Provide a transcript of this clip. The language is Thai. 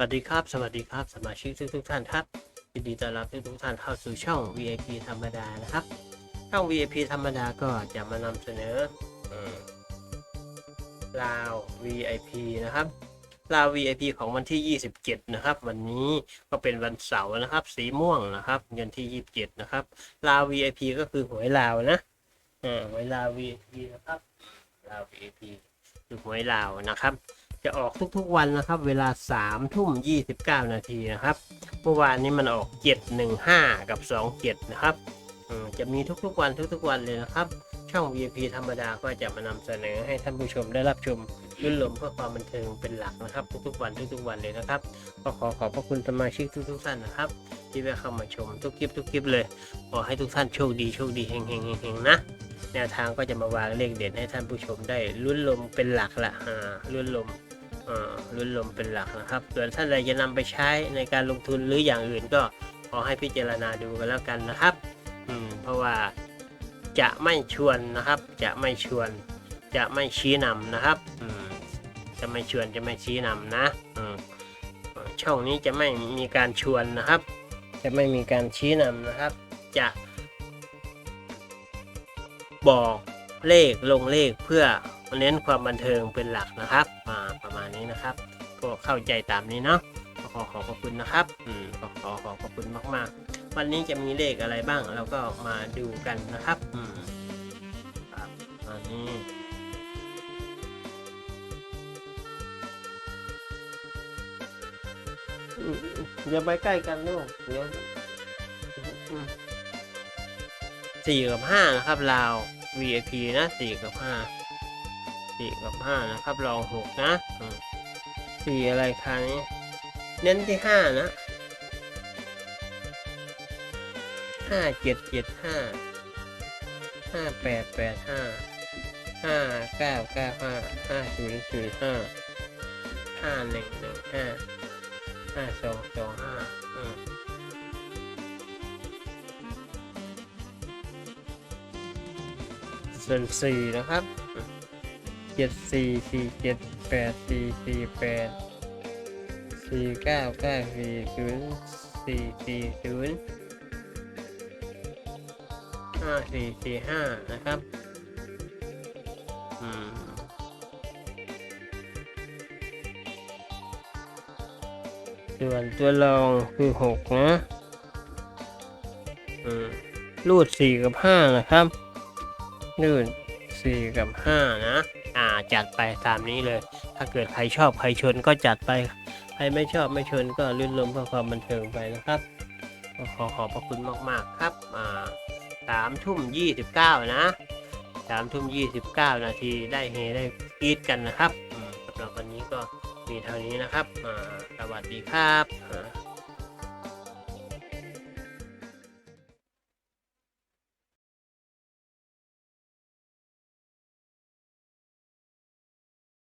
วัสดีครับ สวัสดีครับ สมาชิกทุกทุกท่านครับยินดีต้อนรับทุกทุกท่านเข้าสู่ช่อง VIP ธรรมดานะครับ ช่อง VIP ธรรมดาก็จะมานำเสนอเอ่อลาว VIP นะครับลาว VIP ของวันที่ 27 นะครับ วันนี้ก็เป็นวันเสาร์นะครับ สีม่วงนะครับเงินที่ 27 นะครับลาว VIP ก็คือหวยลาวนะอ่าหวยลาว VIP นะครับลาว VIP คือหวยลาวนะครับ จะออกทุกๆวันนะครับ เวลา3ทุ่ม29 นาทีนะครับ เมื่อวานนี้มันออก 715 กับ 27 นะครับจะมีทุกๆวันทุกๆวันเลยนะครับ ช่อง VIP ธรรมดาก็จะมานำเสนอให้ท่านผู้ชมได้รับชมรื่นลมเพื่อความบันเทิงเป็นหลักนะครับ ทุกๆวันทุกๆวันเลยนะครับก็ขอขอบพระคุณสมาชิกทุกๆท่านนะครับ ที่ได้เข้ามาชมทุกคลิปทุกคลิปเลยขอให้ทุกท่านโชคดีโชคดีเฮงเฮงเฮงเฮงนะแนวทางก็จะมาวางเลขเด่นให้ท่านผู้ชมได้ลุ้นลมเป็นหลักละอ่าลุ้นลม ลุ้นลมเป็นหลักนะครับ ส่วนท่านใดจะนำไปใช้ในการลงทุนหรืออย่างอื่นก็ขอให้พิจารณาดูกันแล้วกันนะครับ อืม เพราะว่าจะไม่ชวนนะครับ จะไม่ชวน จะไม่ชี้นำนะครับ อืม จะไม่ชวนจะไม่ชี้นำนะ อืม ช่องนี้จะไม่มีการชวนนะครับ จะไม่มีการชี้นำนะครับ จะ บอกเลขลงเลขเพื่อ เน้นความบันเทิงเป็นหลักนะครับอ่าประมาณนี้นะครับก็เข้าใจตามนี้เนาะก็ขอขอบพระคุณนะครับอืมก็ขอขอบพระคุณมากๆ วันนี้จะมีเลขอะไรบ้าง เราก็มาดูกันนะครับอืมครับอันนี้อืมอย่าไปใกล้กันลูกเดี๋ยวอืมสี่กับห้านะครับ ลาว VIP นะสี่กับห้า สี่กับห้านะครับรองหกนะสี่อะไรคราวนี้เน้นที่ห้านะห้าเจ็ดเจ็ดห้าห้าแปดแปดห้าห้าเก้าเก้าห้าห้าศูนย์ศูนย์ห้าห้าหนึ่งหนึ่งห้าห้าสองสองห้าอืมส่วนสี่นะครับ เจ็ดสี่สี่เจ็ดแปดสี่สี่แปดสี่เก้าเก้าสี่ศูนย์สี่สี่ศูนย์ห้าสี่สี่ห้านะครับอืมส่วนตัวรองคือหกนะรูดสี่กับห้านะครับลื่น สี่กับห้านะ อ่าจัดไปตามนี้เลย ถ้าเกิดใครชอบใครชนก็จัดไป ใครไม่ชอบไม่ชนก็ลื่นลมเพื่อความบันเทิงไปนะครับขอขอบพระคุณมาก ๆ ครับ อ่าสามทุ่มยี่สิบเก้านะสามทุ่มยี่สิบเก้านาทีได้เฮได้กีดกันนะครับสำหรับวันนี้ก็มีเท่านี้นะครับอ่าสวัสดีครับ